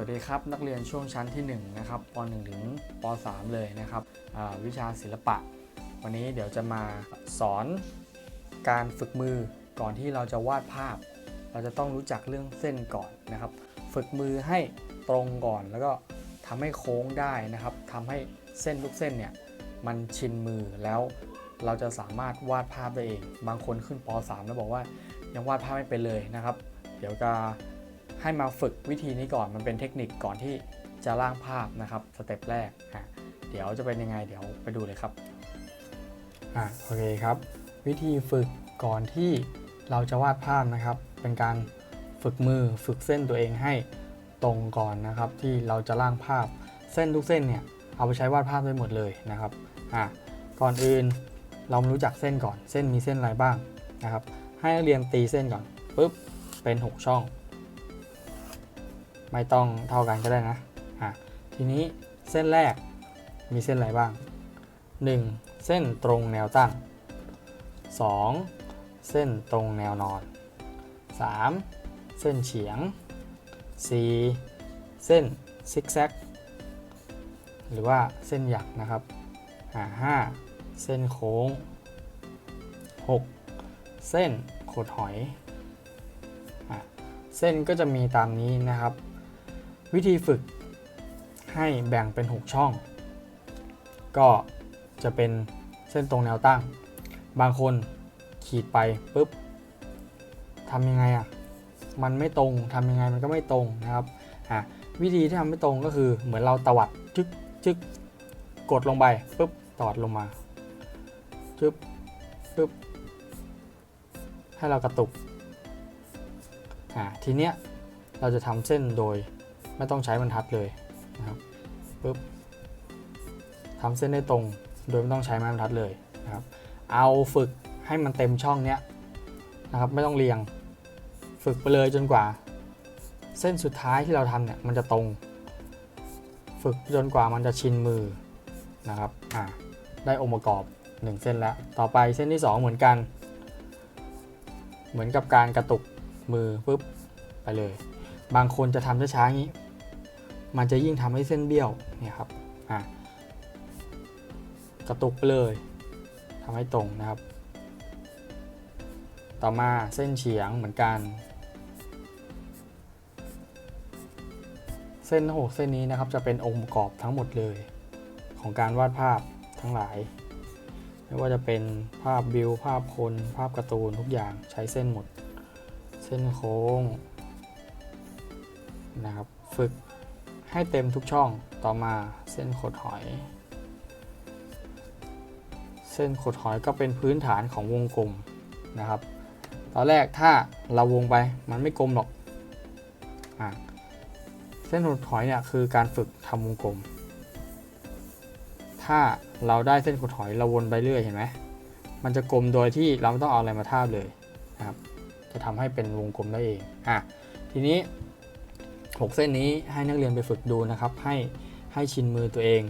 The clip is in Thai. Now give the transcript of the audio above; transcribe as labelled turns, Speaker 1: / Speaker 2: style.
Speaker 1: วัสดีครับ นักเรียนช่วงชั้นที่1นะครับป .1 ถึงป .3 เลยนะครับวิชาศิลปะ วันนี้เดี๋ยวจะมาสอนการฝึกมือก่อนที่เราจะวาดภาพ เราจะต้องรู้จักเรื่องเส้นก่อนนะครับ ฝึกมือให้ตรงก่อนแล้วก็ทำให้โค้งได้นะครับทำให้เส้นทุกเส้นเนี่ยมันชินมือแล้วเราจะสามารถวาดภาพได้เอง บางคนขึ้นป .3 แล้วบอกว่ายังวาดภาพไม่เป็นเลยนะครับ เดี๋ยวจะ ให้มาฝึกวิธีนี้ก่อนมันเป็นเทคนิคก่อนที่จะร่างภาพนะครับสเต็ปแรกอะเดี๋ยวจะเป็นยังไงเดี๋ยวไปดูเลยครับอะโอเคครับ วิธีฝึกก่อนที่เราจะวาดภาพนะครับ เป็นการฝึกมือฝึกเส้นตัวเองให้ตรงก่อนนะครับ ที่เราจะร่างภาพเส้นทุกเส้นเนี่ยเอาไปใช้วาดภาพได้หมดเลยนะครับอะก่อนอื่นเรามารู้จักเส้นก่อน เส้นมีเส้นอะไรบ้างนะครับ ให้นักเรียนตีเส้นก่อนปุ๊บเป็น 6 ช่อง ไม่ต้องเท่ากันก็ได้นะอะทีนี้เส้นแรกมีเส้นอะไรบ้าง 1. เส้นตรงแนวตั้ง 2. เส้นตรงแนวนอน 3. เส้นเฉียง 4. เส้นซิกแซกหรือว่าเส้นหยักนะครับห้าเส้นโค้ง 6. เส้นโขดหอยอเส้นก็จะมีตามนี้นะครับ วิธีฝึกให้แบ่งเป็น 6 ช่อง ก็จะเป็นเส้นตรงแนวตั้ง บางคนขีดไปปุ๊บทำยังไงอะมันไม่ตรงทำยังไงมันก็ไม่ตรงนะครับอะวิธีที่ทำไม่ตรงก็คือเหมือนเราตวัดจึ๊กจึ๊กกดลงไปปุ๊บตวัดลงมาจึ๊บปึ๊บให้เรากระตุกอะทีเนี้ยเราจะทำเส้นโดย ไม่ต้องใช้บรรทัดเลยนะครับปุ๊บทำเส้นได้ตรงโดยไม่ต้องใช้ไม้บรรทัดเลยนะครับ เอาฝึกให้มันเต็มช่องเนี้ยนะครับไม่ต้องเรียงฝึกไปเลยจนกว่า เส้นสุดท้ายที่เราทำเนี่ยมันจะตรง ฝึกจนกว่ามันจะชินมือนะครับอ่าได้องค์ประกอบ 1 เส้นแล้ว ต่อไปเส้นที่ 2 เหมือนกัน เหมือนกับการกระตุกมือปุ๊บไปเลย บางคนจะทำช้าๆอย่างนี้ มันจะยิ่งทำให้เส้นเบี้ยวเนี่ยครับอ่ากระตุกไปเลยทำให้ตรงนะครับ ต่อมาเส้นเฉียงเหมือนกัน เส้นหกเส้นนี้นะครับจะเป็นองค์ประกอบทั้งหมดเลย ของการวาดภาพทั้งหลาย ไม่ว่าจะเป็นภาพวิวภาพคนภาพการ์ตูนทุกอย่างใช้เส้นหมด เส้นโค้งนะครับ ฝึก ให้เต็มทุกช่องต่อมาเส้นขดหอย เส้นขดหอยก็เป็นพื้นฐานของวงกลมนะครับ ตอนแรกถ้าเราวงไปมันไม่กลมหรอกอเส้นขดหอยเนี่ยคือการฝึกทำวงกลม ถ้าเราได้เส้นขดหอยเราวนไปเรื่อยเห็นไหมมันจะกลมโดยที่เราไม่ต้องเอาอะไรมาทาบเลยนะครับ จะทำให้เป็นวงกลมได้เองอะทีนี้ 6 เส้นนี้ให้นักเรียนไปฝึกดูนะครับ ให้ให้ชินมือตัวเอง